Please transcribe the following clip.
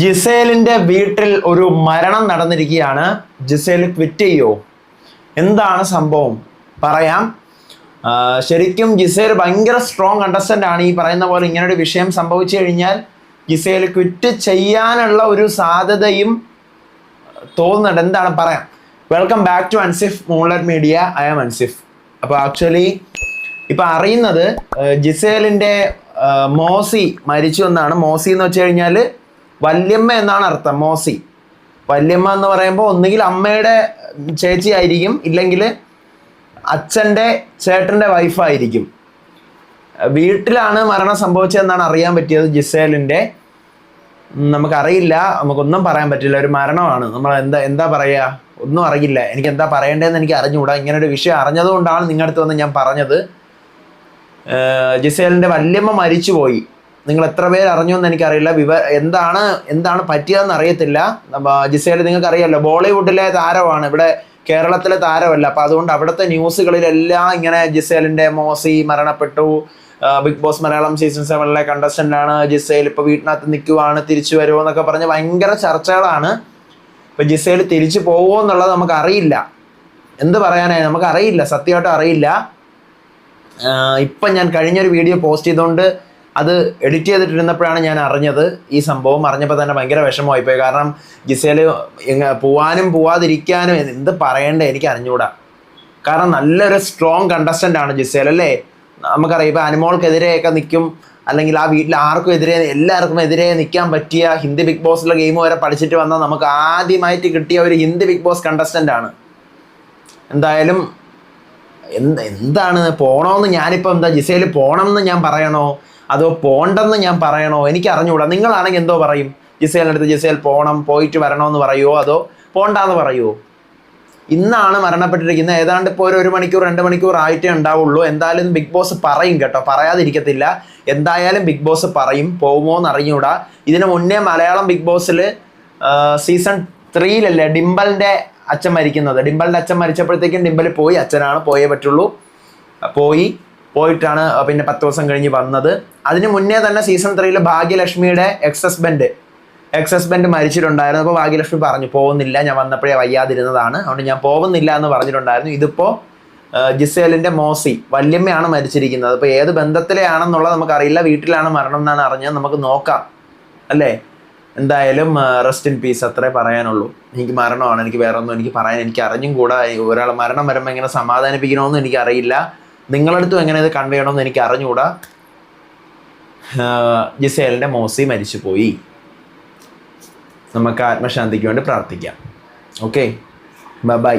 ജിസേലിന്റെ വീട്ടിൽ ഒരു മരണം നടന്നിരിക്കുകയാണ്. ജിസേൽ ക്വിറ്റ് ചെയ്യോ? എന്താണ് സംഭവം? പറയാം. ശരിക്കും ജിസേൽ ഭയങ്കര സ്ട്രോങ് അണ്ടർസ്റ്റാൻഡ് ആണ്. ഈ പറയുന്ന പോലെ ഇങ്ങനെ ഒരു വിഷയം സംഭവിച്ചു കഴിഞ്ഞാൽ ജിസേൽ ക്വിറ്റ് ചെയ്യാനുള്ള ഒരു സാധ്യതയും തോന്നുന്നുണ്ട്. എന്താണ്? പറയാം. Welcome back to Ansif moonlight media I am Ansif അപ്പോൾ ആക്ച്വലി ഇപ്പം അറിയുന്നത് ജിസേലിന്റെ മോസി മരിച്ചു എന്നാണ്. മോസി എന്ന് വെച്ച് കഴിഞ്ഞാൽ വല്യമ്മ എന്നാണ് അർത്ഥം മോസി. വല്യമ്മ എന്ന് പറയുമ്പോൾ ഒന്നുകിൽ അമ്മയുടെ ചേച്ചി ആയിരിക്കും ഇല്ലെങ്കിൽ അച്ഛന്റെ ചേട്ടന്റെ വൈഫായിരിക്കും വീട്ടിലാണ് മരണം സംഭവിച്ചതെന്നാണ് അറിയാൻ പറ്റിയത് ജിസേലിന്റെ. നമുക്കറിയില്ല നമുക്കൊന്നും പറയാൻ പറ്റില്ല ഒരു മരണമാണ്. നമ്മൾ എന്താ എന്താ പറയുക ഒന്നും അറിയില്ല. എനിക്ക് എന്താ പറയേണ്ടതെന്ന് എനിക്ക് അറിഞ്ഞുകൂടാ. ഇങ്ങനെ ഒരു വിഷയം അറിഞ്ഞതുകൊണ്ടാണ് നിങ്ങളുടെ അടുത്ത് വന്ന് ഞാൻ പറഞ്ഞത്. ജിസേലിന്റെ വല്യമ്മ മരിച്ചുപോയി. നിങ്ങൾ എത്ര പേര് അറിഞ്ഞു എന്ന് എനിക്കറിയില്ല. വിവ എന്താണ് എന്താണ് പറ്റിയതെന്ന് അറിയത്തില്ല. ജിസയിൽ നിങ്ങൾക്ക് അറിയാമല്ലോ ബോളിവുഡിലെ താരമാണ്. ഇവിടെ കേരളത്തിലെ താരമല്ല. അപ്പം അതുകൊണ്ട് അവിടുത്തെ ന്യൂസുകളിലെല്ലാം ഇങ്ങനെ ജിസേലിന്റെ മോസി മരണപ്പെട്ടു. ബിഗ് ബോസ് മലയാളം സീസൺ സെവനിലെ കണ്ടസ്റ്റന്റാണ് ജിസേൽ. ഇപ്പോൾ വീട്ടിനകത്ത് നിൽക്കുവാണ് തിരിച്ചു വരുമോ എന്നൊക്കെ പറഞ്ഞ് ഭയങ്കര ചർച്ചകളാണ്. ഇപ്പം ജിസേൽ തിരിച്ചു പോവുമോ എന്നുള്ളത് നമുക്ക് അറിയില്ല എന്ത് പറയാനായി നമുക്ക് അറിയില്ല സത്യമായിട്ടും അറിയില്ല. ഇപ്പം ഞാൻ കഴിഞ്ഞൊരു വീഡിയോ പോസ്റ്റ് ചെയ്തുകൊണ്ട് അത് എഡിറ്റ് ചെയ്തിട്ടിരുന്നപ്പോഴാണ് ഞാൻ അറിഞ്ഞത് ഈ സംഭവം. അറിഞ്ഞപ്പോൾ തന്നെ ഭയങ്കര വിഷമമായി പോയി കാരണം ജിസേൽ പോവാനും പോവാതിരിക്കാനും എന്ത് പറയണ്ടേ എനിക്ക് അറിഞ്ഞുകൂടാ കാരണം നല്ലൊരു സ്ട്രോങ് കണ്ടസ്റ്റന്റ് ആണ് ജിസേൽ അല്ലേ? നമുക്കറിയാം ഇപ്പോൾ അനിമോൾക്കെതിരെയൊക്കെ നിൽക്കും അല്ലെങ്കിൽ ആ വീട്ടിൽ ആർക്കും എതിരെ എല്ലാവർക്കും എതിരെ നിൽക്കാൻ പറ്റിയ ഹിന്ദി ബിഗ് ബോസിലെ ഗെയിം വരെ പഠിച്ചിട്ട് വന്ന നമുക്ക് ആദ്യമായിട്ട് കിട്ടിയ ഒരു ഹിന്ദി ബിഗ് ബോസ് കണ്ടസ്റ്റന്റ് ആണ്. എന്തായാലും എന്ത് എന്താണ് പോണമെന്ന് ഞാനിപ്പോൾ എന്താ ജിസയിൽ പോകണമെന്ന് ഞാൻ പറയണോ? അതോ പോണ്ടെന്ന് ഞാൻ പറയണോ? എനിക്ക് അറിഞ്ഞുകൂടാ നിങ്ങളാണെങ്കിൽ എന്തോ പറയും? ജിസേലിന്റെ അടുത്ത് ജിസേൽ പോകണം പോയിട്ട് വരണമെന്ന് പറയുമോ അതോ പോണ്ടാന്ന് പറയുമോ ഇന്നാണ് മരണപ്പെട്ടിരിക്കുന്നത്. ഏതാണ്ട് ഇപ്പോൾ ഒരു ഒരു മണിക്കൂർ രണ്ട് മണിക്കൂർ ആയിട്ടേ ഉണ്ടാവുള്ളൂ. എന്തായാലും ബിഗ് ബോസ് പറയും കേട്ടോ. പറയാതിരിക്കത്തില്ല. എന്തായാലും ബിഗ് ബോസ് പറയും. പോകുമോ എന്ന് അറിഞ്ഞൂടാ ഇതിന് മുന്നേ മലയാളം ബിഗ് ബോസിൽ സീസൺ ത്രീയിലല്ലേ ഡിംബലിന്റെ അച്ഛൻ മരിക്കുന്നത്? ഡിംബലിന്റെ അച്ഛൻ മരിച്ചപ്പോഴത്തേക്കും ഡിംബൽ പോയി. അച്ഛനാണ് പോയേ പറ്റുള്ളൂ. പോയി. പോയിട്ടാണ് പിന്നെ പത്ത് ദിവസം കഴിഞ്ഞ് വന്നത്. അതിന് മുന്നേ തന്നെ സീസൺ ത്രീയിൽ ഭാഗ്യലക്ഷ്മിയുടെ എക്സ് ഹസ്ബൻഡ് എക്സ് മരിച്ചിട്ടുണ്ടായിരുന്നു. അപ്പോൾ ഭാഗ്യലക്ഷ്മി പറഞ്ഞു പോകുന്നില്ല ഞാൻ വന്നപ്പോഴേ വയ്യാതിരുന്നതാണ്. അതുകൊണ്ട് ഞാൻ പോകുന്നില്ല എന്ന് പറഞ്ഞിട്ടുണ്ടായിരുന്നു. ഇതിപ്പോൾ ജിസേലിന്റെ മോസി വല്യമ്മയാണ് മരിച്ചിരിക്കുന്നത്. അപ്പോൾ ഏത് ബന്ധത്തിലെയാണെന്നുള്ളത് നമുക്കറിയില്ല. വീട്ടിലാണ് മരണം എന്നാണ് അറിഞ്ഞത്. നമുക്ക് നോക്കാം. അല്ലേ? എന്തായാലും റെസ്റ്റ് ഇൻ പീസ് അത്രേ പറയാനുള്ളൂ. എനിക്ക് മരണമാണ്. എനിക്ക് വേറെ ഒന്നും എനിക്ക് പറയാൻ എനിക്ക് അറിഞ്ഞും കൂടാ. ഒരാൾ മരണം വരുമ്പോൾ എങ്ങനെ സമാധാനിപ്പിക്കണമെന്നും എനിക്കറിയില്ല. നിങ്ങളടുത്തും എങ്ങനെ ഇത് കൺവേ ചെയ്യണമെന്ന് എനിക്ക് അറിഞ്ഞുകൂടാ ജിസേലിന്റെ മോസി മരിച്ചുപോയി. നമുക്ക് ആത്മശാന്തിക്ക് വേണ്ടി പ്രാർത്ഥിക്കാം. Okay bye